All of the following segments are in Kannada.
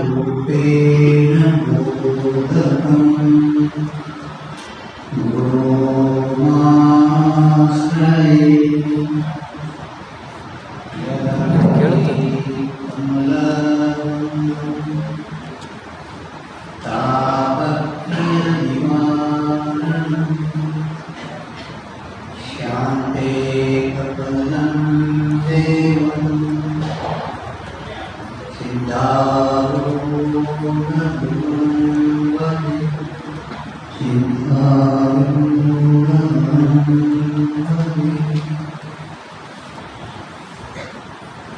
शिष्यप्रशिष्यरूपेण बोधकम् गुरो माश्रये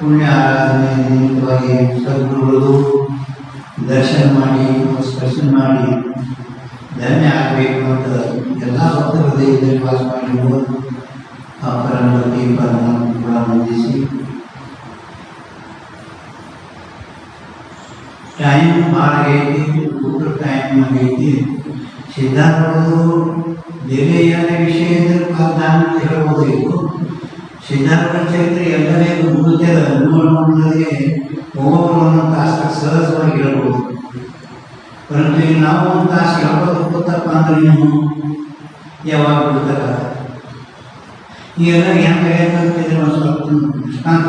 ಪುಣ್ಯ ಆರಾಧನೆ ಸದ್ಗುರುಗಳು ದರ್ಶನ ಮಾಡಿ ಸ್ಪರ್ಶನ ಮಾಡಿ ಧನ್ಯ ಆಗಬೇಕು ಅಂತ ಎಲ್ಲ ಭಕ್ತ ಹೃದಯದಲ್ಲಿ ವಾಸ ಮಾಡಿರುವ ಆ ಪರಮಗತಿ ಪರಮಾತ್ಮ ಟೈಮ್ ಆಗೈತಿ ಟೈಮ್ ಆಗೈತಿ ಸಿದ್ಧಾರ್ಥರು ಬೇರೆ ವಿಷಯದಲ್ಲಿ ಹೇಳ್ಬೋದಿತ್ತು ಸಿದ್ಧಾರ್ಥ ಚರಿತ್ರೆ ಎಲ್ಲರಿಗೂ ಮುಗಿದ ನೋಡೋದಕ್ಕೆ ಒಬ್ಬೊಬ್ಬರು ಒಂದೊಂದು ತಾಸು ಸಹಜವಾಗಿ ಹೇಳ್ಬೋದು ಪರಂತು ಈಗ ನಾವು ಒಂದು ತಾಸು ಹೇಳ್ಬೋದು ಗೊತ್ತಪ್ಪ ಅಂದ್ರೆ ನೀವು ಯಾವಾಗ ಬಿಡ್ತಾರ ಈ ಎಲ್ಲ ಹೆಂಗೆ ಹೇಳ್ತಿದ್ರೆ ಒಂದು ಸ್ವಲ್ಪ ದೃಷ್ಟಾಂತ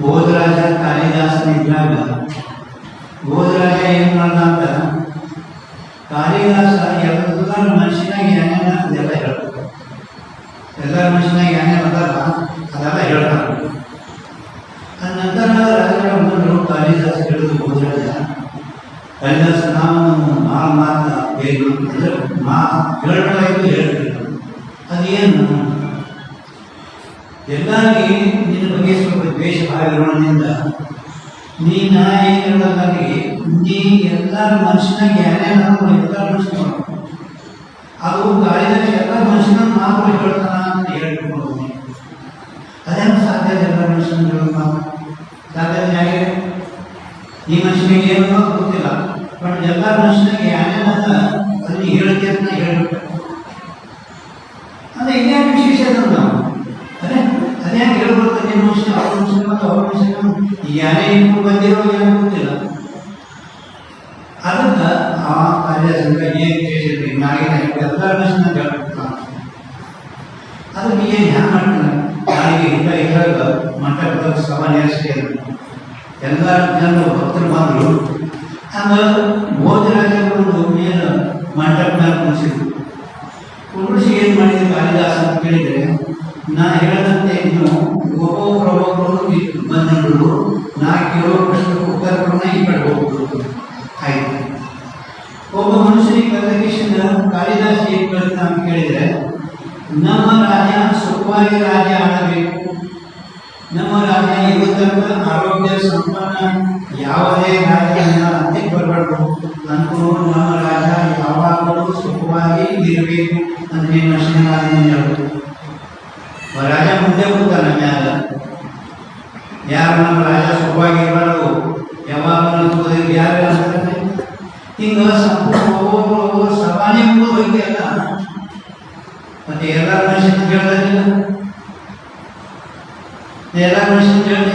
ಬೋಧರಾಜ ಕಾಳಿದಾಸನ ಇದ್ದಾಗ ಬೋಧರಾಜ ಏನು ಮಾಡ್ದ ಅಂತ? ಕಾಳಿದಾಸ ಎಲ್ಲ ಮನುಷ್ಯನಾಗಿ ಏನೇನ ಅದೆಲ್ಲ ಹೇಳ್ತಾರೆ ಮನುಷ್ಯನಾಗ ಏನೇನು ಅದಲ್ಲ ಅದೆಲ್ಲ ಹೇಳ್ತಾರೆ ಅದ ನಂತರ ರಾಜರ ಬಂದರು, ಕಾಳಿದಾಸ ಕಾಳಿದಾಸ, ನಾವು ಮಾ ಮಾತ ಬೇಕು ಮಾ ಹೇಳಲಾಯ್ತು ಅದೇನು? ಎಲ್ಲಾಗಿ ನಿನ್ನ ಬಗ್ಗೆ ಸ್ವಲ್ಪ ದ್ವೇಷ ಭಾವ ಇರೋದ್ರಿಂದ ನೀ ನಾ ಎಲ್ಲರ ಮನುಷ್ಯನಾಗ ಏನೇನು ಎಲ್ಲರ ಮನುಷ್ಯನ ಅದು ಕಾಳಿದಾಸ ಎಲ್ಲ ಮನುಷ್ಯನ ಮಾತ್ರ ಹೇಳ್ತಾನ. ಮನುಷ್ಯನ ಈ ಮನುಷ್ಯನಿಗೆ ಏನೋ ಗೊತ್ತಿಲ್ಲ. ಬಟ್ ಎಲ್ಲ ಮನುಷ್ಯನಿಗೆ ಅನೇಕ ಅಲ್ಲಿ ಹೇಳಿಕೆ ಅಂತ ಹೇಳ್ಬಿಟ್ಟ ಅದೇ ಇನ್ನೇನು ವಿಶೇಷ ನಾವು ಅದೇ ಅದೇ ಹೇಳ್ಬೋದು ನಿಮ್ಮ ಮನುಷ್ಯ, ಅವ್ರ ಮನುಷ್ಯ ಮತ್ತು ಅವ್ರ ಮನುಷ್ಯ ಯಾರೇ ಬಂದಿರೋ ಏನೋ ಗೊತ್ತಿಲ್ಲ. ಅದನ್ನ ಆ ಕಾರ್ಯ ಏನು ತಿಳಿಸಿರ್ಬೇಕು ನಾಳೆ ಎಲ್ಲ ಮನುಷ್ಯನ ಹೇಳ್ಬೇಕು ಅದು ಏನು ಮಾಡ್ತಾನೆ ನಾಳೆಗೆ ಇಲ್ಲ ಇದ್ದಾಗ ಮಂಟಪದ ಸಭಾ ನೆಲೆಸ್ತಿ ಎಲ್ಲ ಜನರು ಭಕ್ತರು ಬಂದರು ಹಂಗ ಭೋಜರಾಜ ಏನು ಮೇಲೆ ಕುಣಿಸಿದ್ರು ಕುರುಡಿಸಿ ಏನು ಮಾಡಿದ್ರು ಕಾಳಿದಾಸ ಅಂತ ಕೇಳಿದರೆ, ನಾ ಹೇಳದಂತೆ ಇನ್ನು ಒಬ್ಬೊಬ್ಬರೊಬ್ಬೊಬ್ಬರು ಬಂದರು ನಾ ಕೇಳೋ ಪ್ರಶ್ನೆ ಉತ್ತರ ಕೊಡೋಣ ಈ ಕಡೆ ಹೋಗ್ಬೋದು ಆಯ್ತು. ಒಬ್ಬ ಮನುಷ್ಯನಿಗೆ ಕಲಿಕೇಶನ್ ಕಾಳಿದಾಸ ಏನು ಕೇಳಿದರೆ ನಮ್ಮ ರಾಜ್ಯ ಸುಖವಾಗಿ ರಾಜ್ಯ ಆಡಬೇಕು ನಮ್ಮ ರಾಜ್ಯ ಇವತ್ತಂತ ಆರೋಗ್ಯ ಸಂಪನ್ನ ಯಾವುದೇ ರಾಜ್ಯ ಅತಿ ಬರಬಾರ್ದು ಅನ್ಕೊಂಡು ನಮ್ಮ ರಾಜ ಯಾವಾಗಲೂ ಸುಖವಾಗಿ ಇರಬೇಕು ಅಂತ ಹೇಳೋದು ರಾಜ ಮುಂದೆ ಕೂತಾನ ಮ್ಯಾಲ. ಯಾರು ನಮ್ಮ ರಾಜ ಸುಖವಾಗಿ ಇರಬಾರ್ದು? ಯಾವಾಗ ಯಾರು ಹಿಂಗ ಸಂಪೂರ್ಣ ಸಭಾನೇ ಹೋಗಿ ಕೇಳೋದಿಲ್ಲ. ಎಲ್ಲ ಮನುಷ್ಯನ ಕೇಳಿ.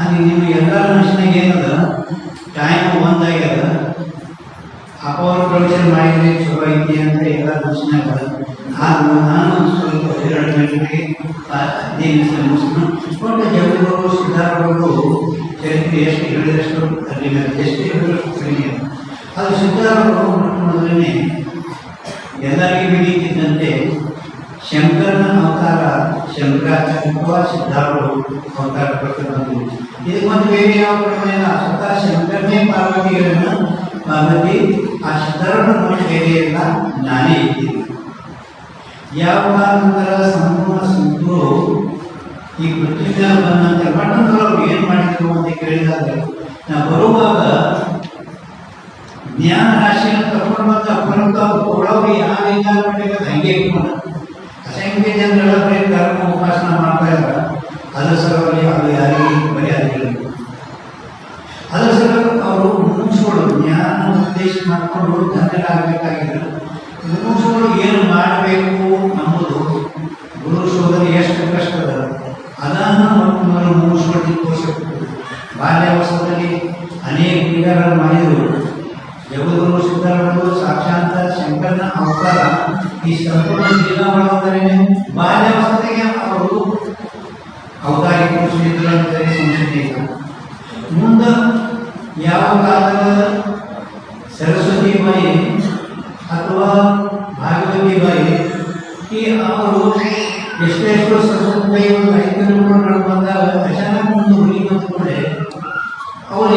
ಅಲ್ಲಿ ನೀವು ಎಲ್ಲ ಮನುಷ್ಯನಿಗೆ ಏನದ? ಟೈಮ್ ಒಂದಾಗ್ಯದ ಅಪವರ್ ಪ್ರೊಡಕ್ಷನ್ ಮಾಡಿದ್ರೆ ಚಲೋ ಐತಿ ಅಂತ ಎಲ್ಲ ಮನುಷ್ಯನಾಗ ಆದ್ರೂ ನಾನು ಸ್ವಲ್ಪ ಎರಡು ಗಂಟೆಗೆ ಹದಿನೈದು ನಿಮಿಷ ಮುಗಿಸ್ನು ಒಟ್ಟು ಜಗದ್ಗುರು ಸಿದ್ಧಾರ್ಥಗಳು ಚರಿತ್ರೆ ಎಷ್ಟು ಹೇಳಿದಷ್ಟು ಕಡಿಮೆ ಎಷ್ಟು ಹೇಳಿದಷ್ಟು ಕಡಿಮೆ ಅದು ಸಿದ್ಧಾರ್ಥಗಳು ಮೊದಲನೇ ಎಲ್ಲರಿಗೂ ಬಿಡಿತಿದ್ದಂತೆ ಶಂಕರನ ಅವತಾರ ಶಂಕರಾಚಾರ್ಯ ಸಿದ್ಧಾರ್ಥರು ಅವತಾರ ಪಡ್ಕೊಂಡು ಇದು ಒಂದು ಬೇರೆ ಯಾವ ಪ್ರಮಾಣ ಇಲ್ಲ. ಸ್ವತಃ ಶಂಕರನೇ ಪಾರ್ವತಿಗಳನ್ನ ಪಾರ್ವತಿ, ಆ ಸಿದ್ಧಾರೂಢ ನೋಡಿ ಬೇರೆ ಇಲ್ಲ. ನಾನೇ ಇದ್ದೀನಿ ಯಾವ ನಂತರ ಸಂಪೂರ್ಣ ಸಿದ್ಧರು ಈ ಪೃಥ್ವಿ ಮೇಲೆ ಬಂದಂತೆ ಪಟ್ಟಣದವರು ಏನು ಮಾಡಿದ್ರು ಅಂತ ಕೇಳಿದಾಗ ನಾ ಬರುವಾಗ ಜ್ಞಾನ ರಾಶಿಯನ್ನು ತಗೊಂಡು ಬಂದ ಅಪರೂಪ ಕೊಡೋರು ವಿಚಾರ ಮಾಡಿದ್ರೆ ಹಂಗೆ ಇಟ್ಕೊಂಡು ಜನರೆಲ್ಲ ಬರೀ ಕಾರ್ಯಕ್ರಮ ಉಪಾಸನ ಮಾಡ್ತಾ ಇದ್ದಾರೆ. ಅದರ ಸಲುವಾಗಿ ಅದು ಯಾರಿಗೆ ಹೇಳಿದ್ರು ಅದರ ಸಲುವಾಗಿ ಅವರು ಮುನ್ಸಿಗಳು ಜ್ಞಾನ ಉದ್ದೇಶ ಮಾಡಿಕೊಂಡು ಧನ್ಯರಾಗಬೇಕಾಗಿದ್ರು ಮುನ್ಸಿಗಳು ಏನು ಮಾಡಬೇಕು ನಮ್ಮದು ಗುರು ಸೋದರಿ ಎಷ್ಟು ಕಷ್ಟದ. ಅದನ್ನು ಮುನ್ಸಿಗಳು ತೋರಿಸಬೇಕು. ಬಾಲ್ಯಾವಸ್ಥೆಯಲ್ಲಿ ಅನೇಕ ಗುಣಗಳನ್ನು ಮಾಡಿದರು. ಜಗದ್ಗುರು ಸಿದ್ಧಾರೂಢರು ಸಾಕ್ಷಾತ್ ಶಂಕರನ ಅವತಾರ. ಈ ಸಂಪೂರ್ಣ ಬಾಲ್ಯ ಬಾಲ್ಯಾವಸ್ಥೆಗೆ ಅವರು ಅವತಾರಿ ಪುರುಷರಿದ್ರು ಅಂತಾರೆ ಸಂಶಯ ಇಲ್ಲ. ಮುಂದೆ ಯಾವ ಕಾಲದ ಸರಸ್ವತಿ ಬಾಯಿ ಅಥವಾ ಭಾಗವತಿ ಬಾಯಿ, ಈ ಅವರು ಎಷ್ಟೆಷ್ಟು ಸರಸ್ವತಿ ಬಾಯಿ ಒಂದು ಐದು ಬಂದಾಗ ಅಚಾನಕ್ ಒಂದು ಹುಡುಗಿ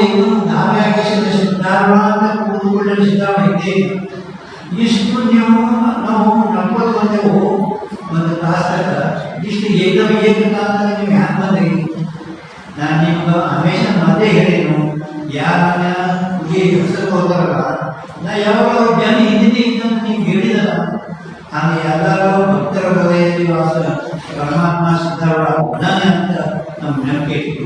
ಏನು ನಾವೇ ಇಷ್ಟು ನೀವು ನಾವು ನಡ್ಕೊಂಡು ಬಂದೆವು ಒಂದು ತಾಸಕ ಇಷ್ಟು ಏಕಮ ಏಕಕಾಲ ನೀವು ಹ್ಯಾಂಗ ಬಂದ್ರಿ? ನಾನು ನಿಮ್ಗೆ ಹಮೇಶ ಮತ್ತೆ ಹೇಳಿನು ಹುಡುಗಿ ಹೆಸರು ಹೋದಾರಲ್ಲ ನಾ ಯಾವಾಗ ಜ್ಞಾನ ಹಿಂದಿನ ಇದ್ದಂತ ನೀವು ಹೇಳಿದಲ್ಲ ಆಮೇಲೆ ಎಲ್ಲರೂ ಭಕ್ತರ ಹೃದಯದಲ್ಲಿ ವಾಸ, ಪರಮಾತ್ಮ ಸಿದ್ಧಾರೂಢ ಒಡನೆ ಅಂತ ನಮ್ಮ ನಂಬಿಕೆ ಇಟ್ಟು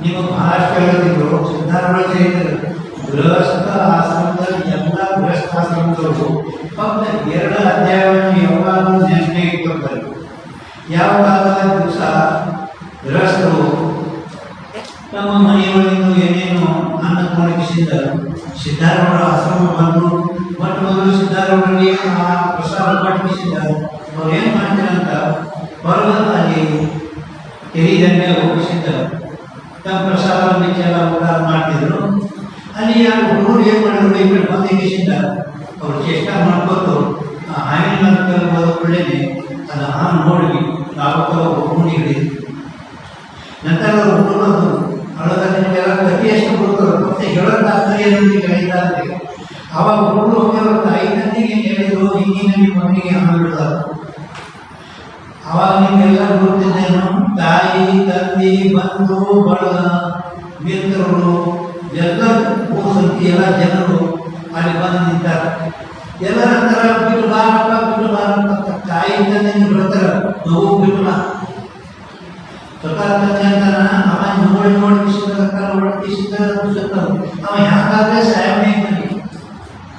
ನೀವು ಬಹಳಷ್ಟು ಹೇಳೋದಿದ್ರು ಸಿದ್ಧಾರೂಢ ಚರಿತ್ರೆ ಗೃಹಸ್ಥ ಎಲ್ಲ ಗೃಹಸ್ಥಾಶ್ರಮದವರು ಫಕ್ತ ಎರಡು ಅಧ್ಯಾಯವನ್ನು ಯಾವಾಗಲೂ ನೆನಪಿಗೆ ಇಟ್ಕೊಳ್ತಾರೆ ಯಾವಾಗ ದಿವಸ ಗೃಹಸ್ಥರು ತಮ್ಮ ಮನೆಯೊಳಗಿಂದ ಏನೇನು ಅನ್ನ ಕೊಡಗಿಸಿದ್ದರು ಸಿದ್ಧಾರೂಢ ಆಶ್ರಮ ಬಂದರು ಮತ್ತು ಮೊದಲು ಸಿದ್ಧಾರೂಢರಿಗೆ ಆ ಪ್ರಸಾದ ಪಟ್ಟಿಸಿದ ಅವ್ರು ಏನು ಮಾಡ್ತಾರಂತ ಹೊರಗೆ ಅಲ್ಲಿ ಕೆರಿದಂಡೆ ಹೋಗಿಸಿದ್ದ ತಮ್ಮ ಪ್ರಸಾದವನ್ನು ಊಟ ಮಾಡ್ತಿದ್ರು. ಅಲ್ಲಿ ಯಾರು ಹುಡುಗರು ಏನು ಮಾಡಿದ್ರು? ಈ ಕಡೆ ಅವ್ರು ಚೇಷ್ಟ ಮಾಡ್ಕೊಂಡು ಆ ಅದ ಹೋದ ಒಳ್ಳೆನೆ ಅದು ಹಾವು ನೋಡಿ ಯಾವತ್ತೋ ಹಿಡಿದು. ನಂತರ ಹುಡುಗರು ಅಳದ ನಿಮಗೆಲ್ಲ ಪ್ರತಿ ಎಷ್ಟು ಹುಡುಗರು ಮತ್ತೆ ಹೇಳೋದು ಹೇಳಿದ್ದಾರೆ ಅವಾಗ ಹುಡುಗರು ಹೋಗಿ ಐದು ಗಂಟೆಗೆ ಹೇಳಿದ್ರು ಹಿಂದಿನ ನಿಮ್ಮ ಮನೆಗೆ ಬಿಡೋದು ಅವಾಗ ನಿಮಗೆಲ್ಲ ಗೊತ್ತಿದ್ದೇನು ತಾಯಿ, ತಂದೆ, ಬಂಧು ಮಿತ್ರರು ಎಲ್ಲ ಸಂಖ್ಯೆ ಎಲ್ಲ ಜನರು ಅಲ್ಲಿ ಬಂದು ನಿಂತಾರೆ ಎಲ್ಲರ ಹತ್ರ ಬಿಟ್ಟು ಬಾರಪ್ಪ ಬಿಟ್ಟು ಬಾರಪ್ಪ ಅಂತ ತಾಯಿ ತಂದೆ ನೀವು ಬಿಡ್ತಾರ ನೋವು ಬಿಟ್ಟು ಬಾ ಸ್ವತಃ ತಂದೆ ಅಂತಾನ ಅವ ನೋಡಿ ನೋಡಿ ಕಿಸಿದ ನೋಡಿ ಕಿಸಿದ ಅವ ಯಾಕಾದ್ರೆ ಸಾಯಮೇ ಇದ್ದಾನೆ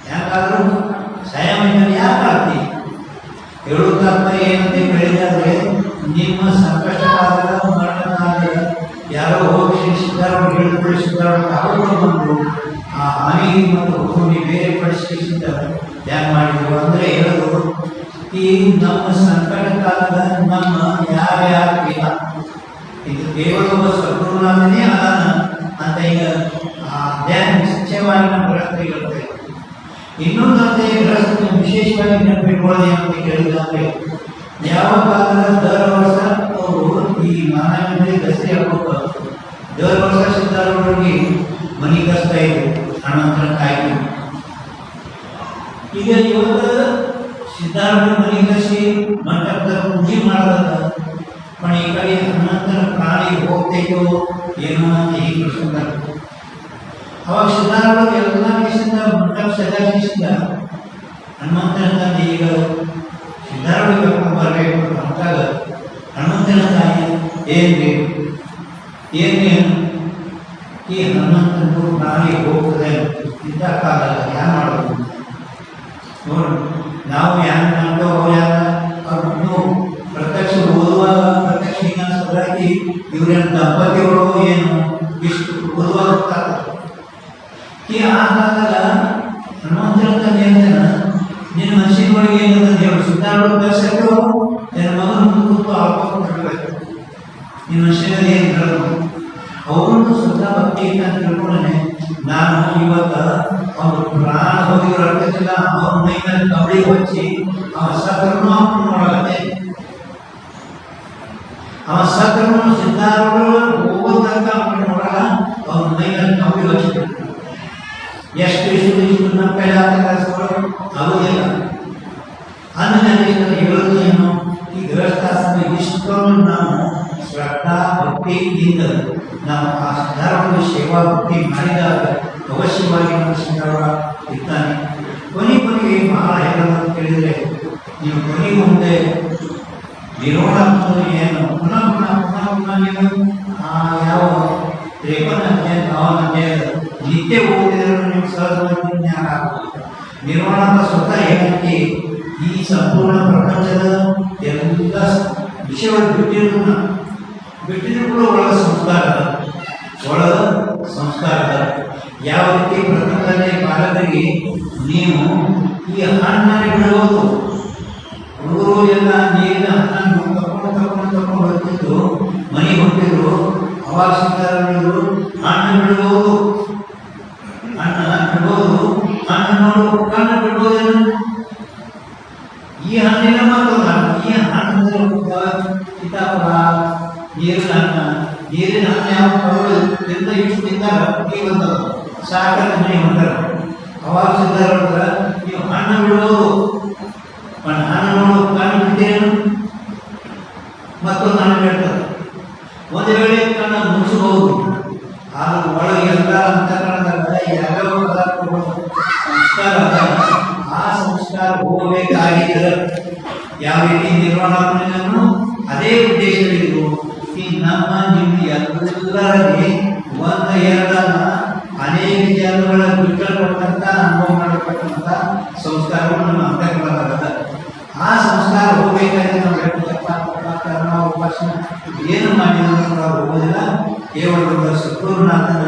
ಯಾಕಾದ್ರೂ ಸಾಯಮೇ ಇದ್ದಾನೆ ಯಾಕಾಗ್ತಿ ಹೇಳುತ್ತಪ್ಪ ಏನಂತ ಹೇಳಿದ್ರೆ ನಿಮ್ಮ ಸಂಕಷ್ಟ ಕಾಲದ ಮರಣ ಕಾಲದ ಯಾರೋ ಹೋಗಿ ಸಿದ್ಧಾರೂಢ ಹೇಳಿಕೊಳ್ಳಿ ಸಿದ್ಧಾರೂಢ ಅವರು ಬಂದು ಆ ಹಾನಿಗೆ ಮತ್ತು ಭೂಮಿ ಬೇರೆ ಪಡಿಸಿದ ಯಾಕೆ ಮಾಡಿದ್ರು ಅಂದ್ರೆ ಹೇಳೋದು, ಈ ನಮ್ಮ ಸಂಕಟ ಕಾಲದ ನಮ್ಮ ಯಾರ್ಯಾರು ಇಲ್ಲ ಇದು ದೇವರೊಬ್ಬ ಸದ್ಗುರುನಾಥನೇ ಅದಾನ ಅಂತ ಈಗ ಆ ಧ್ಯಾನ ನಿಶ್ಚಯವಾಗಿ ನಮ್ಮ ಗ್ರಹಸ್ಥರಿಗೆ ಹೇಳ್ತೇವೆ ಇನ್ನೊಂದು ಅಂತ ವಿಶೇಷವಾಗಿ ನೆನಪಿಟ್ಕೊಳ್ಳೋದು ಅಂತ ಕೇಳಿದ್ರೆ ಯಾವ ಕಾಲದ ದರ ವರ್ಷ ಅವರು ಈ ಮಹಾನಗರದಲ್ಲಿ ದಸರೆ ಹಬ್ಬಕ್ಕೆ, ದರ ವರ್ಷ ಸಿದ್ಧಾರೂಢರಿಗೆ ಮನೆ ಕಷ್ಟ ಇದ್ರು. ಹಣವಂತರ ಕಾಯ್ದು ಈಗ ಇವತ್ತು ಸಿದ್ಧಾರ್ಥ ಮನೆ ಕಸಿ ಮಂಟಪದ ಪೂಜೆ ಮಾಡೋದ पण ಈ ಕಡೆ ಹನುಮಂತನ ಪ್ರಾಣಿ ಹೋಗ್ತೈತೋ ಏನೋ ಅಂತ ಈಗ ಪ್ರಶ್ನೆ ಅವಾಗ ಸಿದ್ಧಾರ್ಥ ಎಲ್ಲ ಕೇಸಿಂದ ಮಂಟಪ ಸಜಾಯಿಸಿದ ಹನುಮಂತನ ತಂದೆ ಈಗ ಸಿದ್ಧಾರ್ಥ ಕರ್ಕೊಂಡು ಬರಬೇಕು ಅಂತ ಅಂದಾಗ ಹನುಮಂತನ ತಾಯಿ ಏನ್ರಿ ಏನ್ರಿ ಈ ಹನುಮಂತನು ನಾಳೆ ಹೋಗ್ತದೆ ಇದ್ದ ಕಾಲದ ಧ್ಯಾನ ಮಾಡೋದು? ನೋಡಿ, ನಾವು ಯಾರು ಮಾಡೋ ಯಾರ ಅವ್ರನ್ನು ಪ್ರತ್ಯಕ್ಷ ಓದುವ, ಪ್ರತ್ಯಕ್ಷ ಸೊಲಾಗಿ ಇವರೇನು ದಂಪತಿಗಳು ಏನು? ಇಷ್ಟು ಓದುವ ಈ ಆಗಾಗ ಹನುಮಂತರ ತಂದೆ ಹೇಳ್ತಾನ, ನಿನ್ನ ಮನುಷ್ಯಗಳಿಗೆ ಏನಂತ ಹೇಳಿ ಸುತ್ತಾಡೋ ಕಳಿಸಲು ನನ್ನ ಮಗನ ನಿನ್ನ ಮನುಷ್ಯನಲ್ಲಿ ಏನು ಹೇಳೋದು ಅವನು ಸ್ವತಃ ಭಕ್ತಿಯಿಂದ ತಿಳ್ಕೊಂಡನೆ ನಾನು ಇವತ್ತ ಅವನು ಪ್ರಾಣ ಹೋಗಿರೋ ಅರ್ಥಕ್ಕಿಲ್ಲ ಅವ್ರ ಮೈನಲ್ಲಿ ಕಬಡಿ ಹಚ್ಚಿ ಅವನ ಸಕರ್ಮ ಮಾಡತ್ತೆ ಅವ ಸಕರ್ಮ ಸಿದ್ಧಾರೂಢರು ಹೋಗೋದಕ್ಕ ಅವನು ನೋಡಲ್ಲ ಅವ್ರ ಮೈನಲ್ಲಿ ಕಬಡಿ ಹಚ್ಚಿಬಿಟ್ಟು ಎಷ್ಟು ಇಷ್ಟು ಇಷ್ಟು ನಮ್ಮ ಏನು ಭಕ್ತಿಯಿಂದ ನಾವು ಆ ಸಿದ್ಧಾರೂಢ ಸೇವಾ ಭಕ್ತಿ ಮಾಡಿದಾಗ ಅವಶ್ಯವಾಗಿ ನಮ್ಮ ಸಿದ್ಧಾರೂಢ ಇರ್ತಾನೆ ಕೊನೆ ಕೊನೆಗೆ ಬಹಳ ಹೇಳೋದು ಕೇಳಿದರೆ ನೀವು ಕೊನೆ ಮುಂದೆ ವಿರೋಧ ಅನ್ನೋದು ಏನು ಪುನಃ ಪುನಃ ಪುನಃ ಪುನಃ ನೀವು ಆ ಯಾವ ರೇಪನ ಅಧ್ಯಾಯ ಭಾವನ ಅಧ್ಯಾಯ ನಿತ್ಯ ಓದಿದರೂ ನೀವು ಸಹಜವಾಗಿ ಜ್ಞಾನ ಆಗುತ್ತದೆ ನಿರ್ವಾಣ ಅಂತ ಸ್ವತಃ ಏನಕ್ಕೆ ಈ ಸಂಪೂರ್ಣ ಪ್ರಪಂಚದ ಎಲ್ಲ ವಿಷಯಗಳು ಬಿಟ್ಟಿರೋದನ್ನ ಬಿಟ್ಟಿದ್ರು ಕೂಡ ಒಳ ಸಂಸ್ಕಾರ ಒಳ ಸಂಸ್ಕಾರ. ಯಾವ ರೀತಿ ಪ್ರಪಂಚದಲ್ಲಿ ಕಾಲದಲ್ಲಿ ನೀವು ಈ ಹಣ್ಣನ್ನು ಬಿಡುವುದು ನೀರಿನ ಯಾವ ಪರ್ವತ ತಿಂದ ಇಷ್ಟು ತಿಂದಾಗ ಈ ಬಂದದ ಸಾಕರ ಮನೆ ಹೊಂಟಾರ. ಅವಾಗ ಸಿದ್ಧಾರೂಢರ ನೀವು ಹಣ್ಣು ಬಿಡು ಹಣ್ಣು ನೋಡು. ಕಣ್ಣು ಬಿಟ್ಟೇನು ಮತ್ತೊಂದು ಹಣ್ಣು ಬಿಡ್ತದೆ ಒಂದು ವೇಳೆ ಕಣ್ಣು ಮುಗಿಸಬಹುದು ಆದ್ರೆ ಒಳಗೆ ಎಲ್ಲ ಅಂತಕರಣದಾಗ ಪದಾರ್ಥಗಳು ಸಂಸ್ಕಾರ ಆ ಸಂಸ್ಕಾರ ಹೋಗಬೇಕಾಗಿದ್ದರೆ ಯಾವ ರೀತಿ ನಿರ್ಮಾಣ ನಮ್ಮ ಎಲ್ಲರಲ್ಲಿ ಒಂದು ಎರಡಲ್ಲ ಅನೇಕ ಜನಗಳ ಬಿಟ್ಟಲ್ಪಟ್ಟಂತ ಅನುಭವ ಮಾಡತಕ್ಕಂಥ ಸಂಸ್ಕಾರವನ್ನು ನಮ್ಮ ಆ ಸಂಸ್ಕಾರ ಹೋಗ್ಬೇಕಾದ್ರೆ ನಾವು ಕರ್ಮ ಉಪಾಸನ ಏನು ಮಾಡಿದ್ರು ಕೂಡ ಹೋಗೋದಿಲ್ಲ. ಕೇವಲ ಸದ್ಗುರುನಾಥನ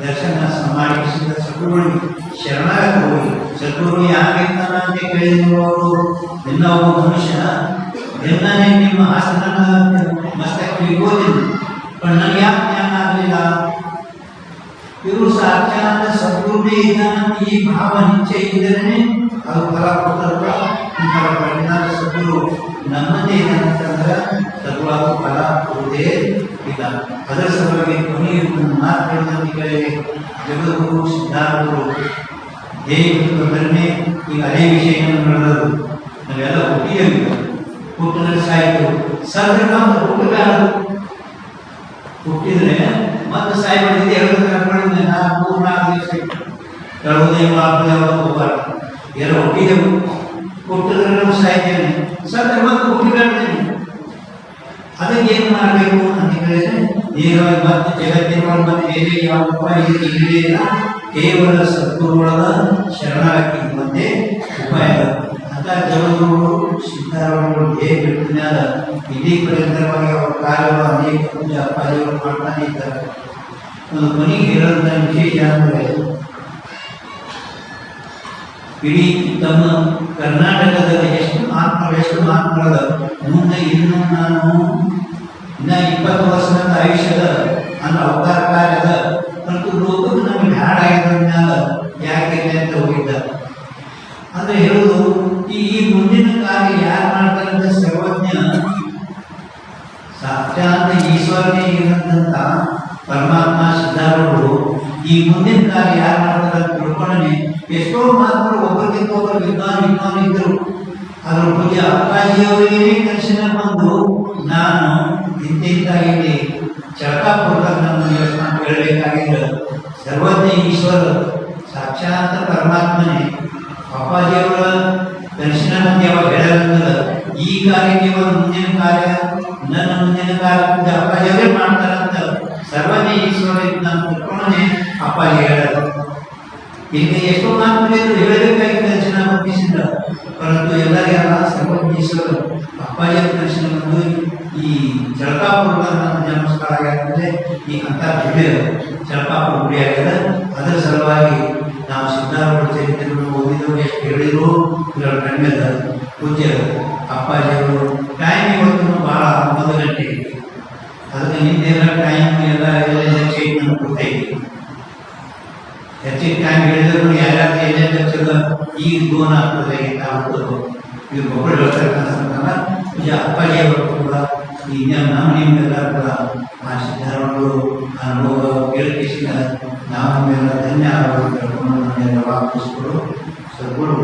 ದರ್ಶನ ಮಾಡಿಸಿದ ಸದ್ಗುರುಗಳಿಗೆ ಶರಣಾಗತ ಹೋಗಿ ಸದ್ಗುರು ಯಾಕೆ ಅಂತ ಕೇಳಿದ್ರು ಅವರು? ಇನ್ನೊಬ್ಬ ಮನುಷ್ಯ ನಿನ್ನನೇ ನಿಮ್ಮ ಆಸನ ಮಸ್ತಕ್ಕೆ ಇಗೋದಿಲ್ಲ पण ನನಗೆ ಯಾಕೆ ಜ್ಞಾನ ಆಗಲಿಲ್ಲ ಇವರು ಸಾಕ್ಷಾತ್ ಸದ್ಗುರುನೇ ಇದ್ದಾನಂತ ಈ ಭಾವ ನಿಶ್ಚಯ ಇದ್ದರೆ ಅದು ಫಲ ಕೊಡ್ತಾರಲ್ಲ ಈ ಫಲ ಪರಿಣಾಮ ಸದ್ಗುರು ನಮ್ಮದೇ ಇದ್ದಾನಂತಂದ್ರೆ ಸದ್ಗುರು ಫಲ ಕೊಡುವುದೇ ಇಲ್ಲ ಅದರ ಸಲುವಾಗಿ ಕೊನೆಯ ಮಾತು ಹೇಳಿದಂತೆ ಜಗದ್ಗುರು ಸಿದ್ಧಾರ್ಥರು ಹೇಗೆ ಈಗ ಅದೇ ವಿಷಯವನ್ನು ನಡೆದದು ನಾವೆಲ್ಲ ಹುಟ್ಟಿಯಲ್ಲಿ ಹುಟ್ಟಿದ್ರೆ ಸಾಯಿತು. ಸದ್ರೆ ನಾವು ಹುಟ್ಟಬಾರದು. ಹುಟ್ಟಿದ್ರೆ ಮತ್ತೆ ಸಾಯಿ ಮಾಡಿದ್ರೆ ಎರಡು ಕರ್ಕೊಂಡಿದ್ದೆ ನಾನು ಮೂರು, ನಾಲ್ಕು ದಿವಸ ಕಳೆದೇ ಹಾಕದೇವ ಹೋಗಬಾರ್ದು. ಎಲ್ಲ ಹುಟ್ಟಿದೆವು. ಹುಟ್ಟಿದ್ರೆ ನಾವು ಸಾಯ್ತೇನೆ ಸದ್ರೆ ಮತ್ತೆ ಹುಟ್ಟಿಬೇಡ್ತೇನೆ ಅದಕ್ಕೆ ಏನು ಮಾಡಬೇಕು ಅಂತ ಹೇಳಿದ್ರೆ ಈಗ ಮತ್ತೆ ಜಗತ್ತಿನ ಮತ್ತೆ ಬೇರೆ ಯಾವ ಉಪಾಯ ಇಲ್ಲ ಕೇವಲ ಸದ್ಗುರುಗಳ ಶರಣಾಗತಿ ಮತ್ತೆ ಉಪಾಯ ಅಂತ ಜಗದ್ಗುರು ಸಿದ್ಧಾರೂಢರು ಹೇಗೆ ಬಿಟ್ಟಿದ್ದ ಇಡೀ ಪರಿಸರವಾಗಿ ಅವರ ಕಾರ್ಯಗಳು ಅನೇಕ ಪೂಜಾ ಕಾರ್ಯಗಳು ಮಾಡ್ತಾನೆ ಇದ್ದಾರೆ. ಒಂದು ಮನೆಗೆ ಇರೋದನ್ನ ವಿಶೇಷ ಅಂದರೆ ಇಡೀ ತಮ್ಮ ಕರ್ನಾಟಕದಲ್ಲಿ ಎಷ್ಟು ಮಹಾತ್ಮರು ಎಷ್ಟು ಮಹಾತ್ಮರದ ಮುಂದೆ ಇನ್ನೂ ನಾನು ಇನ್ನ ಇಪ್ಪತ್ತು ವರ್ಷದ ಆಯುಷ್ಯದ, ಅಂದ್ರೆ ಅವತಾರ ಕಾರ್ಯದ ಮತ್ತು ಲೋಕದ ನಮಗೆ ಬ್ಯಾಡ ಆಗಿದ್ದ ಯಾಕೆ ಅಂತ ಹೋಗಿದ್ದ ಅಂದ್ರೆ ಹೇಳುದು ಈ ಈ ಮುಂದಿನ ಕಾರ್ಯ ಯಾರು ಮಾಡ್ತಾರೆ ಅಂತ ಸರ್ವಜ್ಞ ಸಾಕ್ಷಾತ್ ಈಶ್ವರನೇ ಇರದಂತ ಪರಮಾತ್ಮ ಸಿದ್ಧಾರೂಢರು ಈ ಮುಂದಿನ ಕಾರ್ಯ ಯಾರು ಮಾಡ್ತಾರೆ ಅಂತ ತಿಳ್ಕೊಂಡನೆ ಎಷ್ಟೋ ಮಾತುಗಳು ಒಬ್ಬರಿಗಿಂತ ಒಬ್ಬರು ವಿದ್ವಾನ್ ವಿದ್ವಾನ್ ಇದ್ರು ಅದ್ರ ಪೂಜೆ ಅಪ್ಪಾಜಿಯವರಿಗೆ ದರ್ಶನ ಬಂದು ನಾನು ಇಂತಿಂತಾಗಿ ಚಳಕಾಪುರದ ನಮ್ಮ ದೇವಸ್ಥಾನ ಹೇಳಬೇಕಾಗಿದ್ದ ಸರ್ವಜ್ಞ ಈಶ್ವರ ಸಾಕ್ಷಾತ್ ಪರಮಾತ್ಮನೇ ಅಪ್ಪಾಜಿಯವರ ದರ್ಶನ ಯಾವಾಗ ಹೇಳಲ್ಲ ಈ ಕಾರ್ಯ ಕೇವಲ ಮುಂದಿನ ಕಾರ್ಯ ನನ್ನ ಮುಂದಿನ ಕಾರ್ಯ ಪೂಜೆ ಅಪ್ಪಾಜಿಯವರೇ ಮಾಡ್ತಾರಂತ ಸರ್ವಜ್ಞ ಈಶ್ವರ ನಾನು ತಿಳ್ಕೊಂಡೇ ಅಪ್ಪಾಜಿ ಹೇಳೋದು ಈಗ ಎಷ್ಟೋ ಮಾತುಗಳಿದ್ರು ಹೇಳಬೇಕಾಗಿ ದರ್ಶನ ಒಪ್ಪಿಸಿದ ಪರಂತು ಎಲ್ಲರಿಗೆಲ್ಲ ಸರ್ವಜ್ಞೇಶ್ವರ ಅಪ್ಪಾಜಿಯ ದರ್ಶನ ಬಂದು ಈ ಜಳಕಾಪುರದ ನಮ್ಮ ಜನ್ಮಸ್ಥಳ ಆಗಿರ್ತದೆ ಈ ಅಂತ ಜಳಕಾಪುರ ಗುಡಿ ಆಗಿದೆ ಅದರ ಸಲುವಾಗಿ ನಾವು ಸಿದ್ಧಾರೂಢ ಚರಿತ್ರೆಗಳನ್ನು ಓದಿದವರು ಹೇಳಿದ್ರು ಇದ್ರ ಅದ ಪೂಜ್ಯರು ಅಪ್ಪಾಜಿಯವರು ಟೈಮ್ ಇವತ್ತು ಭಾಳ ಒಂದು ಗಂಟೆ ಅದಕ್ಕೆ ನಿಂದೆಲ್ಲ ಟೈಮ್ ಎಲ್ಲ ಎಲ್ಲ ಹೆಚ್ಚಿಗೆ ನಮ್ಗೆ ಗೊತ್ತೈತಿ ಹೆಚ್ಚಿಗೆ ಟೈಮ್ ಹೇಳಿದ್ರು ಯಾರ್ಯಾರು ಏನೇನು ಹಚ್ಚದ ಈಗ ದೂನ ಆಗ್ತದೆ ನಾವು ಇವ್ರು ಒಬ್ಬರು ಹೇಳ್ತಾರೆ ಪೂಜಾ ಅಪ್ಪಾಜಿಯವರು ಕೂಡ ಈ ನಾವು ನಿಮ್ಮೆಲ್ಲರೂ ಕೂಡ ಆ ಸಿದ್ಧಾರೂಢರು ಅನುಭವ ಕೇಳಿಸಿದ ನಾವು ನಿಮ್ಮೆಲ್ಲ ಧನ್ಯವಾದಗಳು ಕೇಳ್ಕೊಂಡು ನಮ್ಮೆಲ್ಲ ವಾಪಸ್ಗಳು ಸದ್ಗುರು